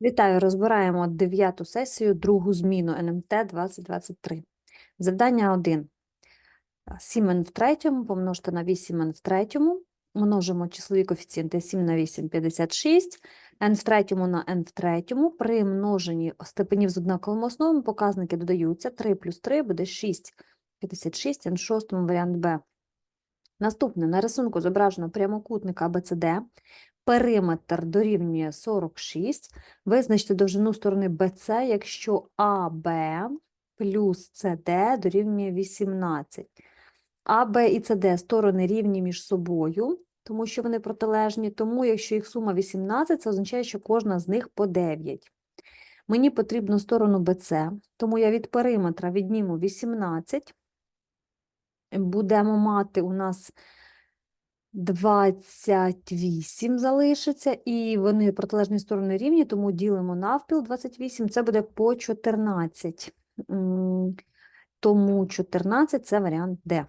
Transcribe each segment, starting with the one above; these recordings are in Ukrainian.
Вітаю! Розбираємо дев'яту сесію, другу зміну НМТ 2023. Завдання 1. 7n в третьому помножити на 8n в третьому. Множимо числові коефіцієнти 7 на 8 – 56, n в третьому на n в третьому. При множенні степенів з однаковими основами показники додаються. 3 плюс 3 буде 6, 56, n в шостому варіант Б. Наступне. На рисунку зображено прямокутник ABCD. Периметр дорівнює 46. Визначте довжину сторони BC, якщо АБ плюс СД дорівнює 18. АБ і СД сторони рівні між собою, тому що вони протилежні, тому якщо їх сума 18, це означає, що кожна з них по 9. Мені потрібно сторону BC, тому я від периметра відніму 18. Будемо мати у нас 28 залишиться, і вони протилежні сторони рівні, тому ділимо навпіл 28, це буде по 14. Тому 14 – це варіант Д.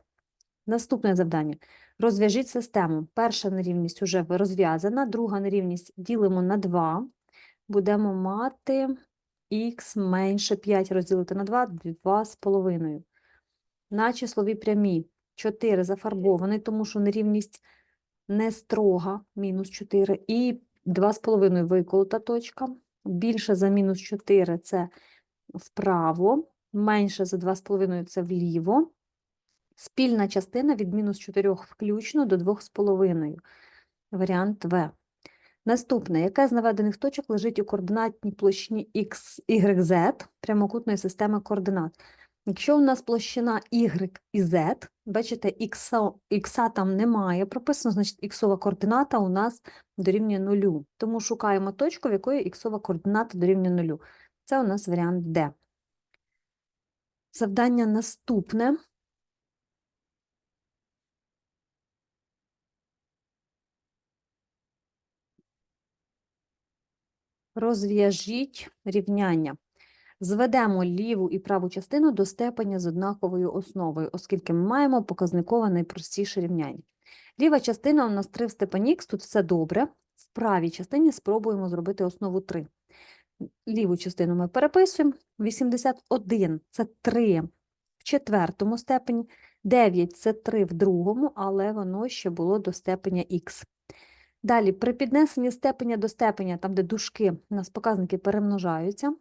Наступне завдання. Розв'яжіть систему. Перша нерівність вже розв'язана, друга нерівність ділимо на 2. Будемо мати х менше 5 розділити на 2 – 2,5. На числові прямі 4 зафарбований, тому що нерівність не строга, мінус 4, і 2,5 виколота точка. Більше за мінус 4 – це вправо, менше за 2,5 – це вліво. Спільна частина від мінус 4 включно до 2,5. Варіант В. Наступне. Яка з наведених точок лежить у координатній площині X, Y, Z прямокутної системи координат? Якщо у нас площина Y і Z, бачите, X там немає прописано, значить іксова координата у нас дорівнює нулю. Тому шукаємо точку, в якої іксова координата дорівнює нулю. Це у нас варіант D. Завдання наступне. Розв'яжіть рівняння. Зведемо ліву і праву частину до степеня з однаковою основою, оскільки ми маємо показникове найпростіше рівняння. Ліва частина у нас 3 в степені х, тут все добре. В правій частині спробуємо зробити основу 3. Ліву частину ми переписуємо. 81 – це 3 в четвертому степені, 9 – це 3 в другому, але воно ще було до степеня х. Далі, при піднесенні степеня до степеня, там, де дужки, у нас показники перемножаються,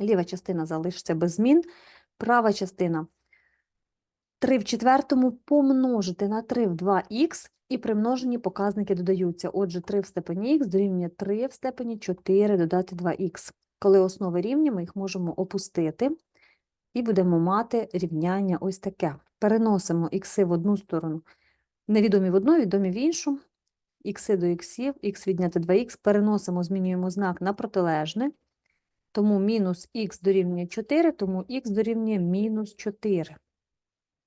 ліва частина залишиться без змін, права частина 3 в четвертому помножити на 3 в 2х, і при множенні показники додаються. Отже, 3 в степені х дорівнює 3 в степені 4 додати 2х. Коли основи рівні, ми їх можемо опустити, і будемо мати рівняння ось таке. Переносимо х в одну сторону, невідомі в одну, відомі в іншу ікси до іксів, х відняти 2х, переносимо, змінюємо знак на протилежне, тому мінус х дорівнює 4, тому х дорівнює мінус 4.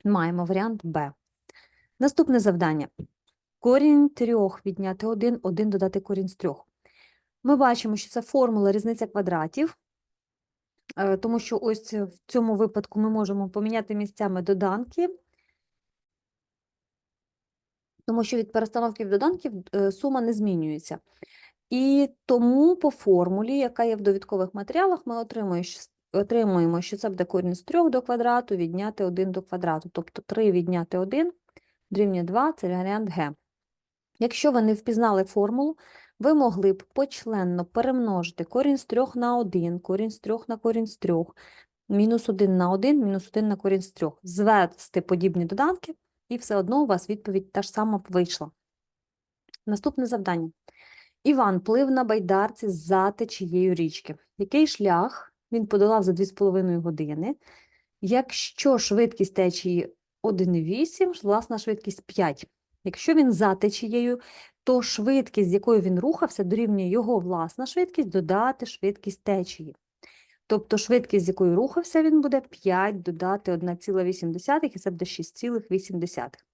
Маємо варіант Б. Наступне завдання. Корінь 3 відняти 1, 1 додати корінь з 3. Ми бачимо, що це формула різниця квадратів, е, тому що ось в цьому випадку ми можемо поміняти місцями доданки, тому що від перестановки в доданків е, сума не змінюється. І тому по формулі, яка є в довідкових матеріалах, ми отримуємо, що- це буде корінь з 3 до квадрату відняти 1 до квадрату. Тобто 3 відняти 1 дорівнює 2 – це варіант Г. Якщо ви не впізнали формулу, ви могли б почленно перемножити корінь з 3 на 1, корінь з 3 на корінь з 3, мінус 1 на 1, мінус 1 на корінь з 3. Звести подібні доданки, і все одно у вас відповідь та ж сама вийшла. Наступне завдання. Іван плив на байдарці за течією річки. Який шлях він подолав за 2,5 години? Якщо швидкість течії 1,8, власна швидкість 5. Якщо він за течією, то швидкість, з якою він рухався, дорівнює його власна швидкість додати швидкість течії. Тобто швидкість, з якою рухався, він буде 5 додати 1,8, і це буде 6,8.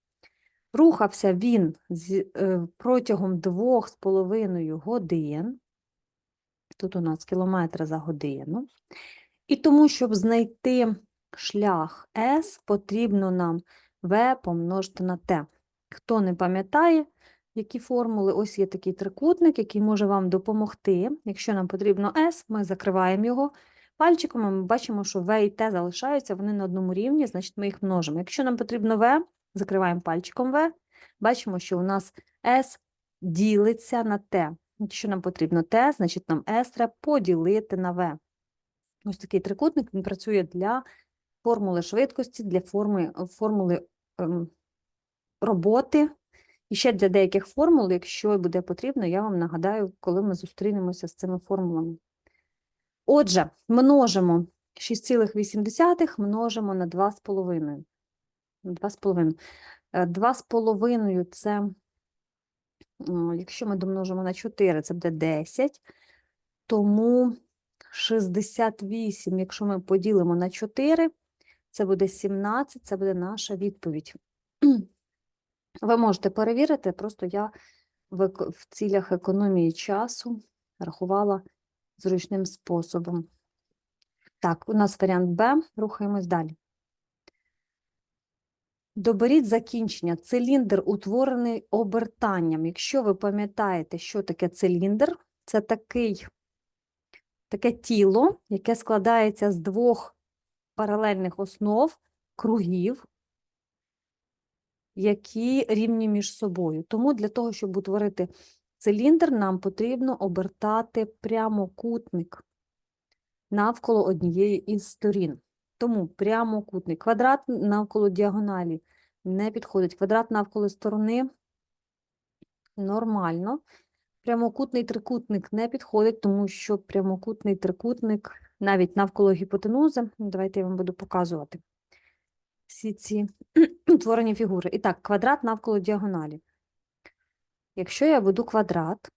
Рухався він е, протягом 2,5 годин. Тут у нас кілометри за годину. І тому, щоб знайти шлях S, потрібно нам V помножити на T. Хто не пам'ятає, які формули. Ось є такий трикутник, який може вам допомогти. Якщо нам потрібно S, ми закриваємо його пальчиком, і ми бачимо, що V і T залишаються, вони на одному рівні, значить ми їх множимо. Якщо нам потрібно V, закриваємо пальчиком V, бачимо, що у нас S ділиться на T. Якщо нам потрібно T, значить нам S треба поділити на V. Ось такий трикутник, він працює для формули швидкості, для форми, формули ем, роботи. І ще для деяких формул, якщо буде потрібно, я вам нагадаю, коли ми зустрінемося з цими формулами. Отже, множимо 6,8 множимо на 2,5. На 2,5. Е, 2,5 це, якщо ми домножимо на 4, це буде 10. Тому 68, якщо ми поділимо на 4, це буде 17, це буде наша відповідь. Ви можете перевірити, просто я в цілях економії часу рахувала зручним способом. Так, у нас варіант Б, рухаємось далі. Доберіть закінчення. Циліндр утворений обертанням. Якщо ви пам'ятаєте, що таке циліндр, це такий, таке тіло, яке складається з двох паралельних основ, кругів, які рівні між собою. Тому для того, щоб утворити циліндр, нам потрібно обертати прямокутник навколо однієї із сторін. Тому прямокутник. Квадрат навколо діагоналі не підходить. Квадрат навколо сторони нормально. Прямокутний трикутник не підходить, тому що прямокутний трикутник навіть навколо гіпотенузи. ну, Давайте я вам буду показувати всі ці утворені фігури. І так, квадрат навколо діагоналі. Якщо я буду квадрат,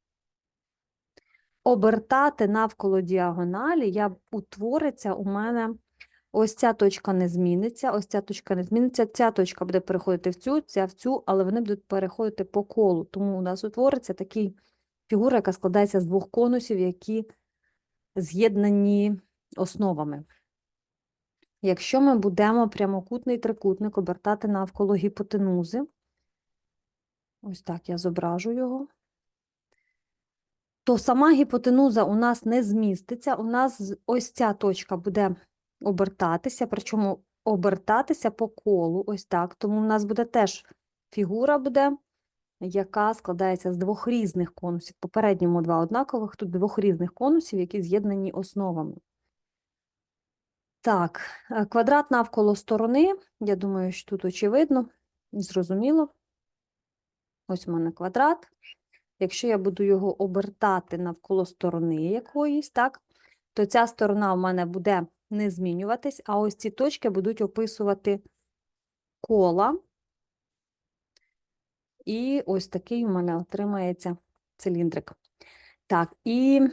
обертати навколо діагоналі, я утвориться у мене ось ця точка не зміниться, ось ця точка не зміниться, ця точка буде переходити в цю, ця в цю, але вони будуть переходити по колу. Тому у нас утвориться такий фігура, яка складається з двох конусів, які з'єднані основами. Якщо ми будемо прямокутний трикутник обертати навколо гіпотенузи, ось так я зображу його, то сама гіпотенуза у нас не зміститься, у нас ось ця точка буде обертатися, причому обертатися по колу, ось так. Тому у нас буде теж фігура буде, яка складається з двох різних конусів. В Попередньому два однакових, тут двох різних конусів, які з'єднані основами. Так, е, квадрат навколо сторони, я думаю, що тут очевидно, зрозуміло. Ось у мене квадрат. Якщо я буду його обертати навколо сторони якоїсь, так, то ця сторона у мене буде не змінюватись, а ось ці точки будуть описувати кола. І ось такий у мене отримається циліндрик. Так, і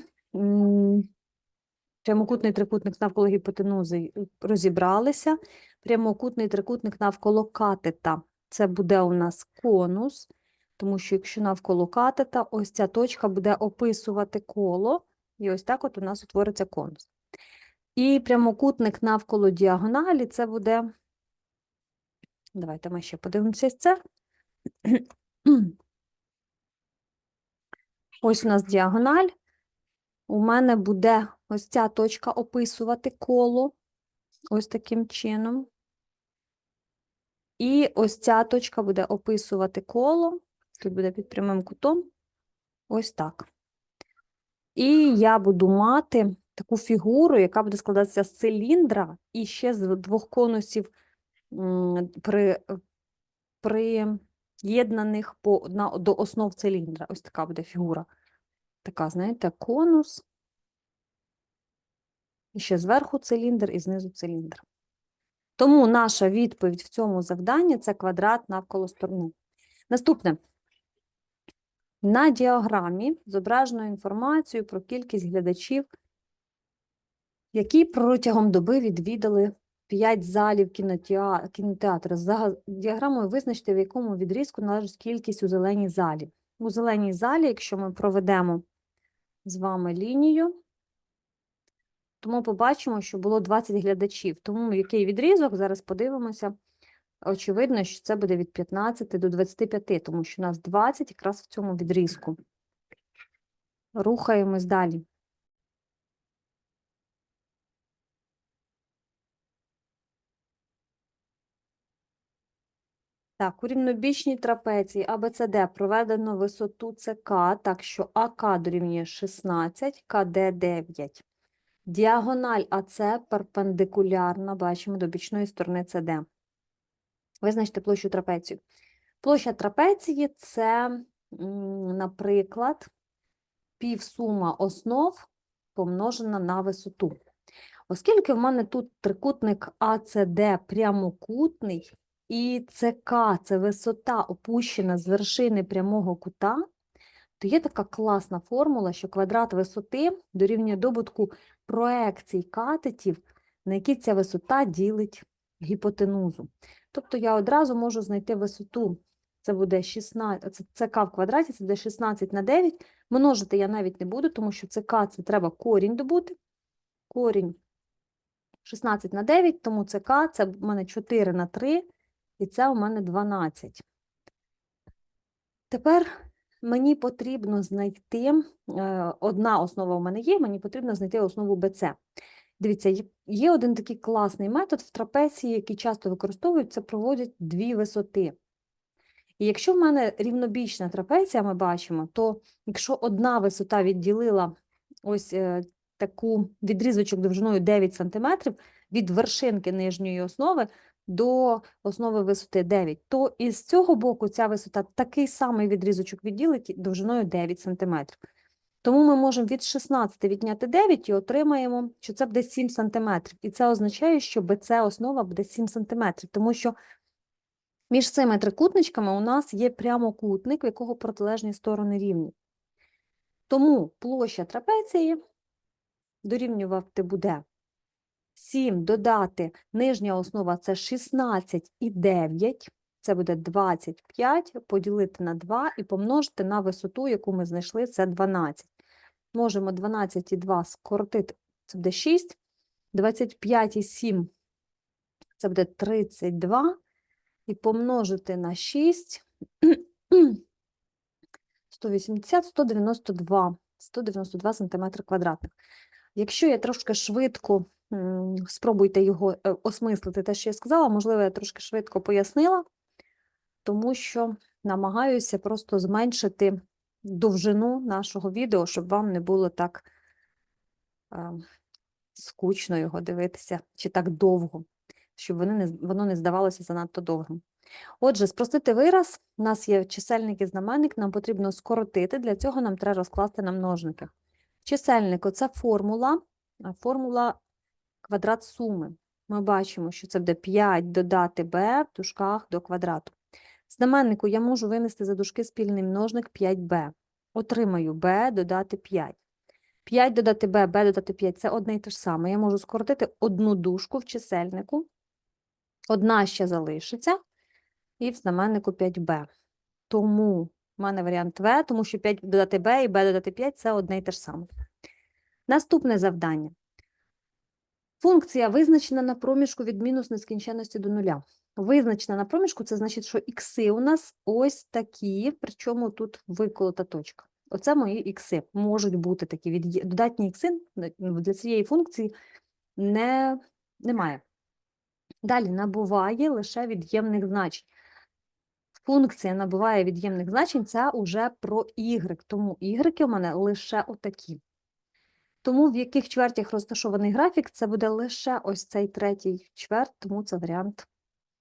прямокутний трикутник навколо гіпотенузи розібралися. Прямокутний трикутник навколо катета. Це буде у нас конус, тому що якщо навколо катета, ось ця точка буде описувати коло, і ось так от у нас утвориться конус. І прямокутник навколо діагоналі це буде. Давайте ми ще подивимося це. Ось у нас діагональ. У мене буде ось ця точка описувати коло, ось таким чином. І ось ця точка буде описувати коло, тут буде під прямим кутом, ось так. І я буду мати таку фігуру, яка буде складатися з циліндра і ще з двох конусів при, приєднаних по, на, до основ циліндра. Ось така буде фігура. Така, знаєте, конус. І ще зверху циліндр і знизу циліндр. Тому наша відповідь в цьому завданні це квадрат навколо сторони. Наступне. На діаграмі зображено інформацію про кількість глядачів, які протягом доби відвідали 5 залів кінотеа- кінотеатру. За діаграмою визначте, в якому відрізку належить кількість у зеленій залі. У зеленій залі, якщо ми проведемо з вами лінію, то ми побачимо, що було 20 глядачів. Тому який відрізок, зараз подивимося, очевидно, що це буде від 15 до 25, тому що у нас 20 якраз в цьому відрізку. Рухаємось далі. Так, у рівнобічній трапеції ABCD проведено висоту ЦК, так що АК дорівнює 16, КД 9. Діагональ АЦ перпендикулярна, бачимо, до бічної сторони СД. Визначте площу трапецію. Площа трапеції – це, наприклад, півсума основ помножена на висоту. Оскільки в мене тут трикутник АЦД прямокутний, і ЦК – це висота, опущена з вершини прямого кута, то є така класна формула, що квадрат висоти дорівнює добутку проекцій катетів, на які ця висота ділить гіпотенузу. Тобто я одразу можу знайти висоту. Це буде 16, це ЦК в квадраті, це буде 16 на 9. Множити я навіть не буду, тому що ЦК це треба корінь добути. Корінь 16 на 9, тому ЦК це в мене 4 на 3, і це у мене 12. Тепер мені потрібно знайти, е, одна основа у мене є, мені потрібно знайти основу BC. Дивіться, є один такий класний метод в трапеції, який часто використовують, це проводять дві висоти. І якщо в мене рівнобічна трапеція, ми бачимо, то якщо одна висота відділила ось е, таку відрізочок довжиною 9 см від вершинки нижньої основи до основи висоти 9, то із цього боку ця висота такий самий відрізочок відділить довжиною 9 см. Тому ми можемо від 16 відняти 9 і отримаємо, що це буде 7 см. І це означає, що BC основа буде 7 см, тому що між цими трикутничками у нас є прямокутник, в якого протилежні сторони рівні. Тому площа трапеції дорівнювати буде 7 додати нижня основа це 16 і 9, це буде 25, поділити на 2 і помножити на висоту, яку ми знайшли, це 12. Можемо 12 і 2 скоротити, це буде 6, 25 і 7, це буде 32, і помножити на 6, 180, 192, 192 см квадратних. Якщо я трошки швидко, спробуйте його е, осмислити, те, що я сказала, можливо, я трошки швидко пояснила, тому що намагаюся просто зменшити довжину нашого відео, щоб вам не було так е, скучно його дивитися, чи так довго, щоб воно не, воно не здавалося занадто довгим. Отже, спростити вираз, у нас є чисельник і знаменник, нам потрібно скоротити, для цього нам треба розкласти на множники. Чисельник – це формула, формула квадрат суми. Ми бачимо, що це буде 5 додати b в дужках до квадрату. Знаменнику я можу винести за дужки спільний множник 5b. Отримаю b додати 5. 5 додати b, b додати 5 – це одне і те ж саме. Я можу скоротити одну дужку в чисельнику, одна ще залишиться, і в знаменнику 5b. Тому в мене варіант В, тому що 5 додати b і b додати 5 – це одне і те ж саме. Наступне завдання. Функція визначена на проміжку від мінус нескінченності до нуля. Визначена на проміжку – це значить, що ікси у нас ось такі, причому тут виколота точка. Оце мої ікси. Можуть бути такі. Від'є- Додатні ікси для цієї функції не, немає. Далі набуває лише від'ємних значень. Функція набуває від'ємних значень, це уже про y, тому y у мене лише отакі. Тому в яких чвертях розташований графік, це буде лише ось цей третій чверть, тому це варіант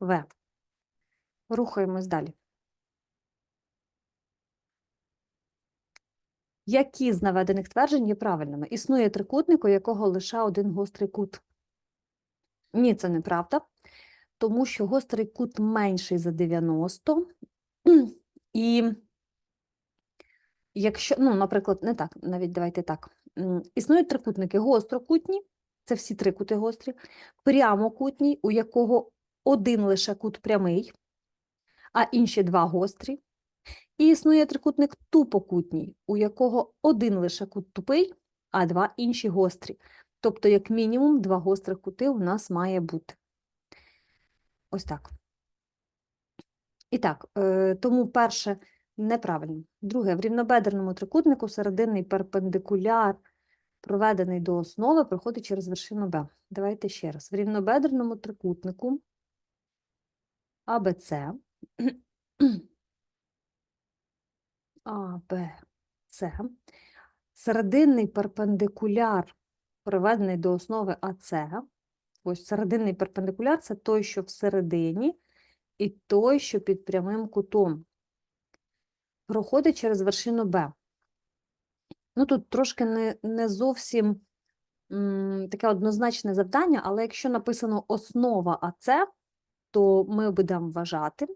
В. Рухаємось далі. Які з наведених тверджень є правильними? Існує трикутник, у якого лише один гострий кут. Ні, це неправда, тому що гострий кут менший за 90, і якщо, ну, наприклад, не так, навіть давайте так. Існують трикутники гострокутні, це всі три кути гострі, прямокутній, у якого один лише кут прямий, а інші два гострі. І існує трикутник тупокутній, у якого один лише кут тупий, а два інші гострі. Тобто, як мінімум, два гострих кути у нас має бути. Ось так. І так, е, тому перше неправильно. Друге, в рівнобедерному трикутнику серединний перпендикуляр, проведений до основи, проходить через вершину Б. Давайте ще раз. В рівнобедерному трикутнику АБЦ, АБЦ, серединний перпендикуляр, проведений до основи АЦ. Ось серединний перпендикуляр це той, що всередині, і той, що під прямим кутом. Проходить через вершину Б. Ну, тут трошки не, не зовсім м, таке однозначне завдання, але якщо написано основа АЦ, то ми будемо вважати,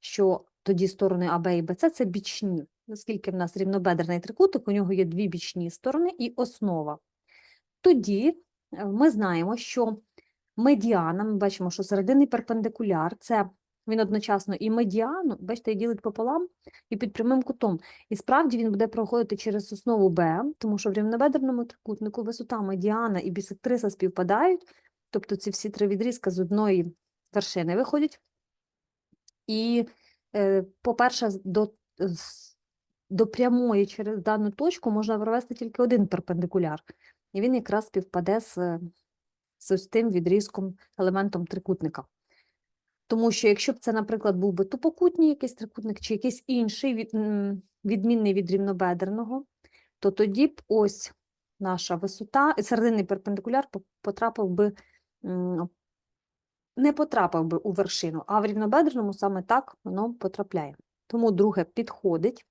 що тоді сторони АБ і БЦ це бічні. Оскільки в нас рівнобедерний трикутник, у нього є дві бічні сторони і основа. Тоді е, ми знаємо, що медіана, ми бачимо, що серединний перпендикуляр це він одночасно і медіану, бачите, ділить пополам, і під прямим кутом. І справді він буде проходити через основу Б, тому що в рівнобедерному трикутнику висота медіана і бісектриса співпадають, тобто ці всі три відрізка з одної вершини виходять. І, е, по-перше, до, до прямої через дану точку можна провести тільки один перпендикуляр, і він якраз співпаде з, з тим відрізком, елементом трикутника. Тому що якщо б це, наприклад, був би тупокутній якийсь трикутник чи якийсь інший від, відмінний від рівнобедерного, то тоді б ось наша висота, серединний перпендикуляр потрапив би, не потрапив би у вершину, а в рівнобедреному саме так воно потрапляє. Тому друге підходить.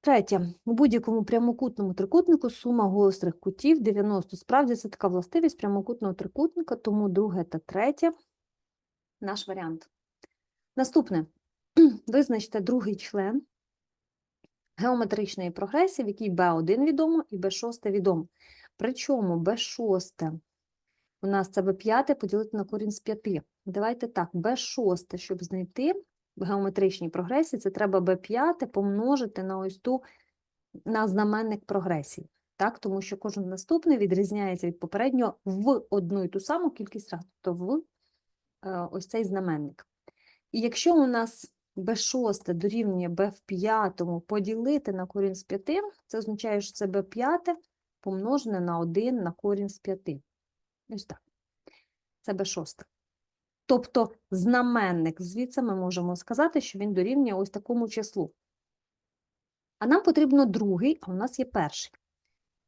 Третє. У будь-якому прямокутному трикутнику сума гострих кутів 90. Справді це така властивість прямокутного трикутника, тому друге та третє наш варіант. Наступне. Визначте другий член геометричної прогресії, в якій B1 відомо і B6 відомо. Причому B6 у нас це B5 поділити на корінь з 5. Давайте так, B6, щоб знайти в геометричній прогресії, це треба B5 помножити на ось ту на знаменник прогресії. Так, тому що кожен наступний відрізняється від попереднього в одну і ту саму кількість разів, тобто в ось цей знаменник. І якщо у нас b6 дорівнює b в п'ятому поділити на корінь з 5, це означає, що це b5 помножене на 1 на корінь з 5. Ось так. Це b6. Тобто знаменник, звідси ми можемо сказати, що він дорівнює ось такому числу. А нам потрібно другий, а у нас є перший.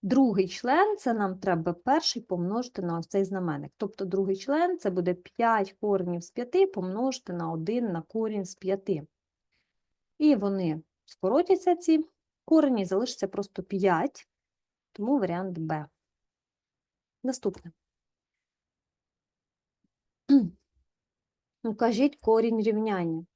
Другий член це нам треба перший помножити на ось цей знаменник. Тобто другий член це буде 5 коренів з 5 помножити на 1 на корінь з 5. І вони скоротяться ці корені, залишиться просто 5, тому варіант Б. Наступне. Укажіть корінь рівняння.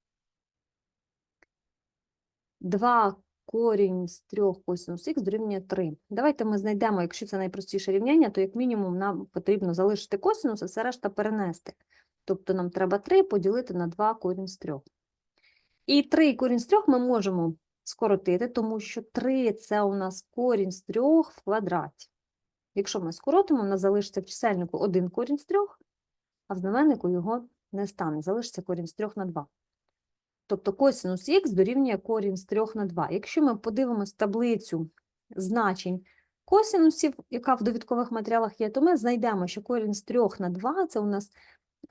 2 корінь з 3 косинус х дорівнює 3. Давайте ми знайдемо, якщо це найпростіше рівняння, то як мінімум нам потрібно залишити косинус, а все решта перенести. Тобто нам треба 3 поділити на 2 корінь з 3. І 3 корінь з 3 ми можемо скоротити, тому що 3 – це у нас корінь з 3 в квадраті. Якщо ми скоротимо, у нас залишиться в чисельнику 1 корінь з 3, а в знаменнику його не стане, залишиться корінь з 3 на 2. Тобто косинус х дорівнює корінь з 3 на 2. Якщо ми подивимось таблицю значень косинусів, яка в довідкових матеріалах є, то ми знайдемо, що корінь з 3 на 2 – це у нас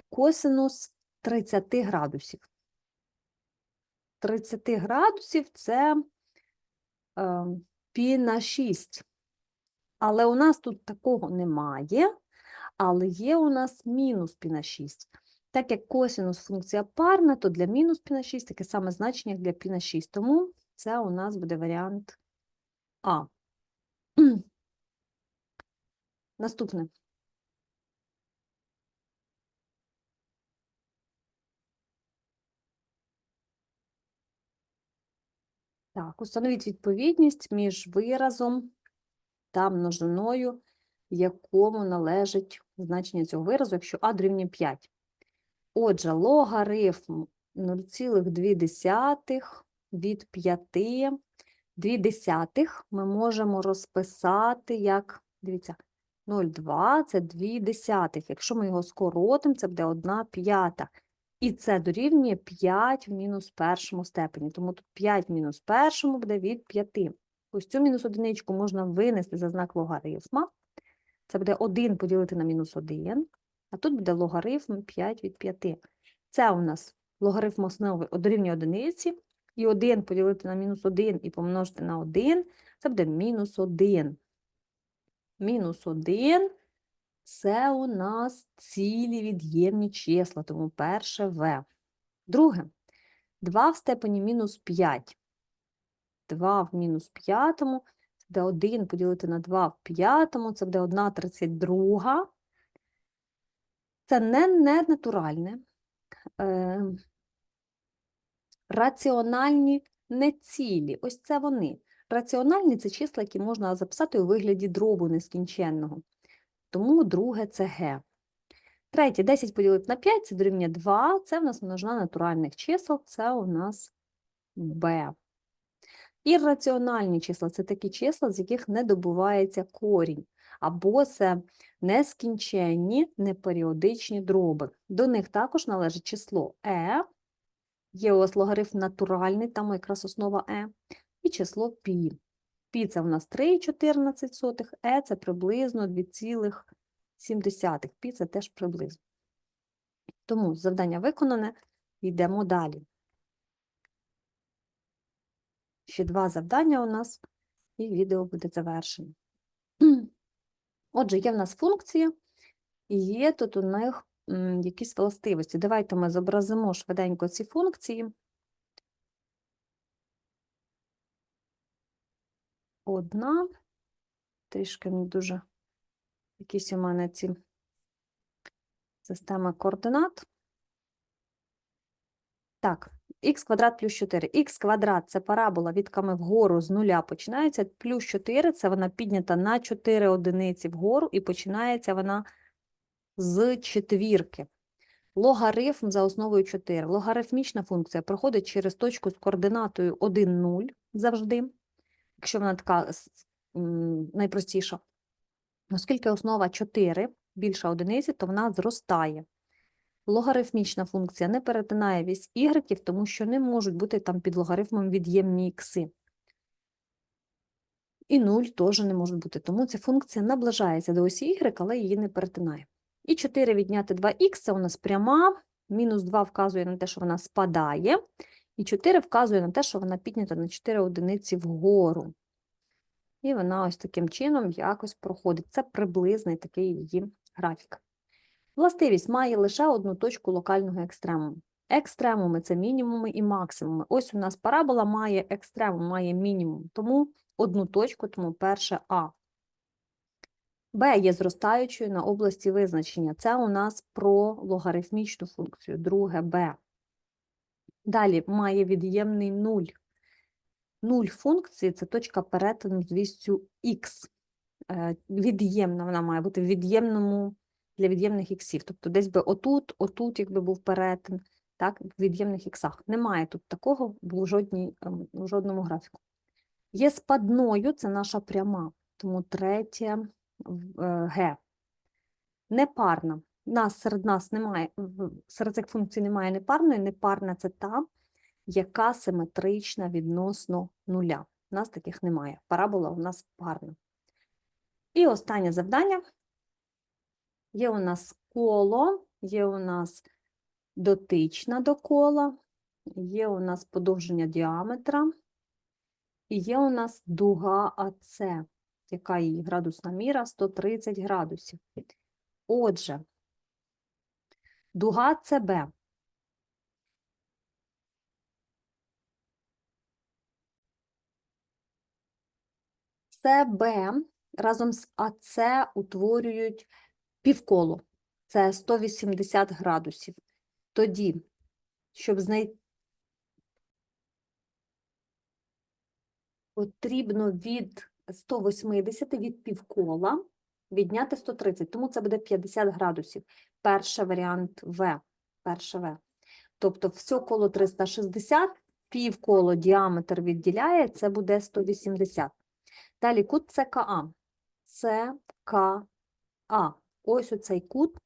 косинус 30 градусів. 30 градусів – це е, пі на 6. Але у нас тут такого немає, але є у нас мінус пі на 6. Так як косинус функція парна, то для мінус пі на 6 таке саме значення, як для пі на 6. Тому це у нас буде варіант А. Наступне. Так, установіть відповідність між виразом та множиною, якому належить значення цього виразу, якщо а дорівнює 5. Отже, логарифм 0,2 від 5 2 десятих ми можемо розписати як, дивіться, 0,2 – це 2 десятих. Якщо ми його скоротимо, це буде 1 п'ята. І це дорівнює 5 в мінус першому степені. Тому тут 5 в мінус першому буде від 5. Ось цю мінус одиничку можна винести за знак логарифма. Це буде 1 поділити на мінус 1, а тут буде логарифм 5 від 5. Це у нас логарифм основи дорівнює одиниці, і 1 поділити на мінус 1 і помножити на 1, це буде мінус 1. Мінус 1 – це у нас цілі від'ємні числа, тому перше В. Друге, 2 в степені мінус 5. 2 в мінус п'ятому, це буде 1 поділити на 2 в п'ятому, це буде 1 32. Це не, не натуральне. Е, раціональні нецілі. Ось це вони. Раціональні це числа, які можна записати у вигляді дробу нескінченного. Тому друге це Г. Третє, 10 поділити на 5, це дорівнює 2, це в нас множина натуральних чисел, це у нас Б. Ірраціональні числа це такі числа, з яких не добувається корінь, або це нескінченні неперіодичні дроби. До них також належить число Е, є у вас логарифм натуральний, там якраз основа Е, і число Пі. Пі це у нас 3,14, Е це приблизно 2,7. Пі це теж приблизно. Тому завдання виконане, йдемо далі. Ще два завдання у нас, і відео буде завершено. Отже, є в нас функція, і є тут у них якісь властивості. Давайте ми зобразимо швиденько ці функції. Одна, трішки не дуже якісь у мене ці системи координат. Так, х квадрат плюс 4. х квадрат – це парабола відками вгору з нуля починається, плюс 4 – це вона піднята на 4 одиниці вгору і починається вона з четвірки. Логарифм за основою 4. Логарифмічна функція проходить через точку з координатою 1, 0 завжди, якщо вона така найпростіша. Оскільки основа 4 більша одиниці, то вона зростає. Логарифмічна функція не перетинає вісь ігреків, тому що не можуть бути там під логарифмом від'ємні ікси. І 0 теж не можуть бути, тому ця функція наближається до осі y, але її не перетинає. І 4 відняти 2х це у нас пряма, мінус 2 вказує на те, що вона спадає, і 4 вказує на те, що вона піднята на 4 одиниці вгору. І вона ось таким чином якось проходить. Це приблизний такий її графік. Властивість має лише одну точку локального екстремуму. Екстремуми це мінімуми і максимуми. Ось у нас парабола має екстремум, має мінімум, тому одну точку, тому перше А. Б є зростаючою на області визначення. Це у нас про логарифмічну функцію, друге Б. Далі має від'ємний нуль. Нуль функції це точка перетину з вістю х. Е, Від'ємна вона має бути в від'ємному для від'ємних іксів. Тобто десь би отут, отут, якби був перетин, так, в від'ємних іксах. Немає тут такого в, жодній, ем, в жодному графіку. Є спадною, це наша пряма, тому третє е, Г. Непарна. Нас серед нас немає, серед цих функцій немає непарної. Непарна це та, яка симетрична відносно нуля. У нас таких немає. Парабола у нас парна. І останнє завдання. Є у нас коло, є у нас дотична до кола, є у нас подовження діаметра, і є у нас дуга АЦ, яка її градусна міра 130 градусів. Отже, дуга ЦБ. ЦБ разом з АЦ утворюють півколо. Це 180 градусів. Тоді, щоб знайти, потрібно від 180 від півкола відняти 130, тому це буде 50 градусів. Перший варіант В. Перше В. Тобто все коло 360, півколо діаметр відділяє, це буде 180. Далі кут ЦКА. ЦКА. Ось оцей кут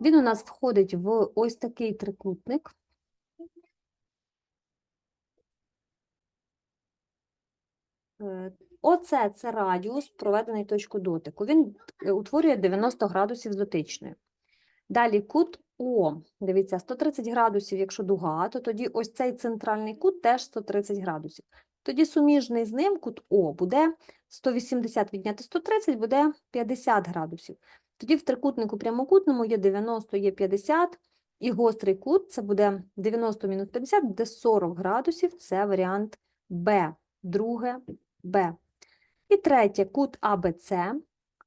Він у нас входить в ось такий трикутник. Е, Оце це радіус, проведений точку дотику. Він е, утворює 90 градусів з дотичною. Далі кут О. Дивіться, 130 градусів, якщо дуга, то тоді ось цей центральний кут теж 130 градусів. Тоді суміжний з ним кут О буде 180 відняти 130 буде 50 градусів. Тоді в трикутнику прямокутному є 90, є 50, і гострий кут це буде 90 мінус 50, буде 40 градусів. Це варіант Б. Друге Б. І третє кут АБЦ.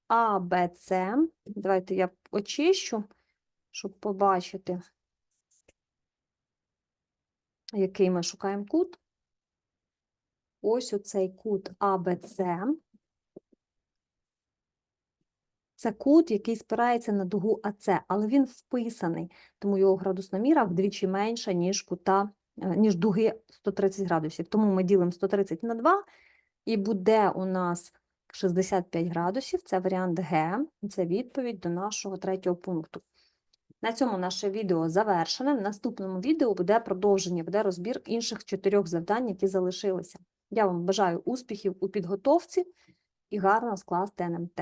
АБЦ. Давайте я очищу, щоб побачити, який ми шукаємо кут. Ось оцей кут АБЦ. Це кут, який спирається на дугу АЦ, але він вписаний, тому його градусна міра вдвічі менша, ніж кута, е, ніж дуги 130 градусів. Тому ми ділимо 130 на 2, і буде у нас 65 градусів. Це варіант Г, і це відповідь до нашого третього пункту. На цьому наше відео завершене. В наступному відео буде продовження, буде розбір інших чотирьох завдань, які залишилися. Я вам бажаю успіхів у підготовці і гарно скласти НМТ.